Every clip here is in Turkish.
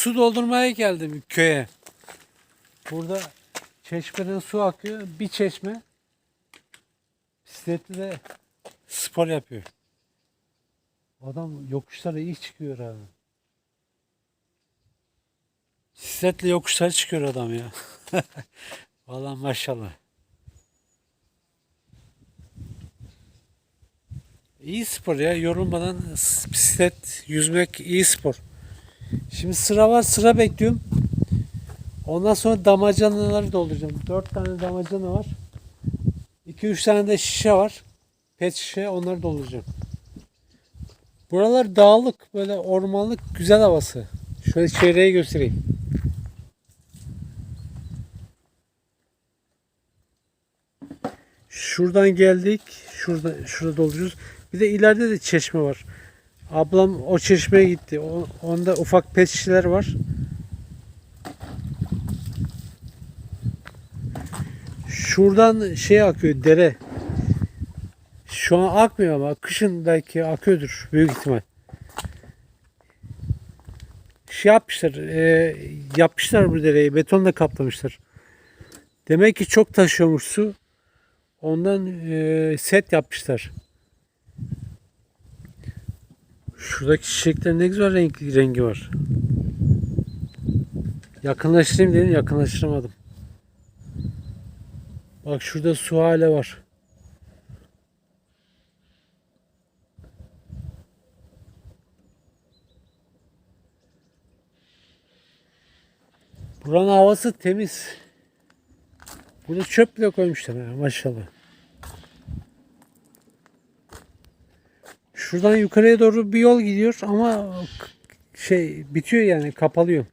su doldurmaya geldim köye. Burada çeşmeden su akıyor. Bir çeşme. Bisikletli de spor yapıyor. Adam yokuşlara iyi çıkıyor abi. Bisikletle yokuşlara çıkıyor adam ya. Vallahi maşallah. İyi spor ya. Yorulmadan bisiklet, yüzmek iyi spor. Şimdi sıra var. Sıra bekliyorum. Ondan sonra damacanaları dolduracağım. 4 tane damacana var. 2-3 tane de şişe var. Pet şişe onları dolduracağım. Buralar dağlık, böyle ormanlık, güzel havası. Şöyle çevreyi göstereyim. Şuradan geldik. Şurada şurada dolduruyoruz. Bir de ileride de çeşme var. Ablam o çeşmeye gitti. Onda ufak pet var. Şuradan şey akıyor dere. Şu an akmıyor ama kışın belki akıyordur büyük ihtimal. Şey yapmışlar, e, yapmışlar bu dereyi, betonla kaplamışlar. Demek ki çok taşıyormuş su. Ondan e, set yapmışlar. Şuradaki çiçeklerin ne güzel renkli rengi var. Yakınlaştırayım dedim, yakınlaştıramadım. Bak şurada su hala var. Buranın havası temiz. Burada çöp bile koymuşlar maşallah. Şuradan yukarıya doğru bir yol gidiyor ama şey bitiyor yani kapalıyor.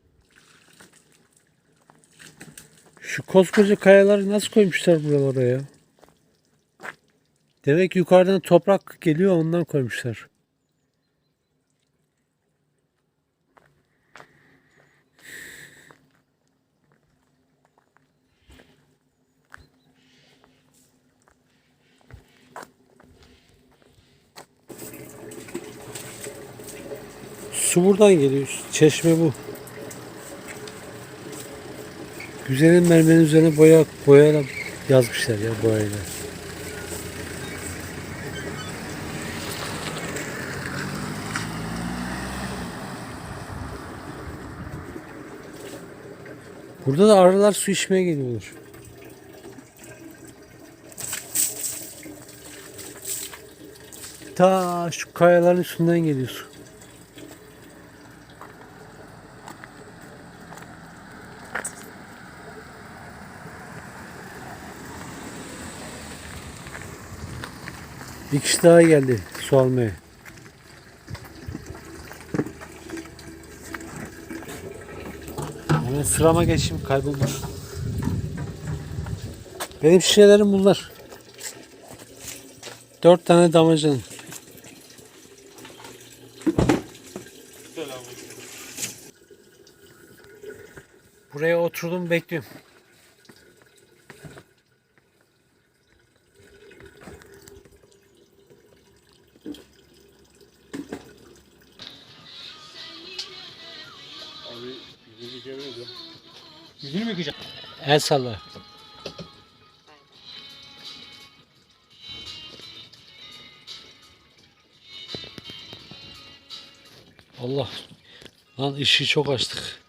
Şu koskoca kayaları nasıl koymuşlar buralara ya? Demek yukarıdan toprak geliyor ondan koymuşlar. Su buradan geliyor. Çeşme bu. Güzelin mermerin üzerine boya boyayla yazmışlar ya boyayla. Burada da arılar su içmeye geliyorlar. Ta şu kayaların üstünden geliyor su. Bir kişi daha geldi su almaya. Hemen sırama geçeyim kaybolmuş. Benim şişelerim bunlar. Dört tane damacana. Buraya oturdum bekliyorum. Abi yüzünü mü yıkayacak? El salla. Allah. Lan ışığı çok açtık.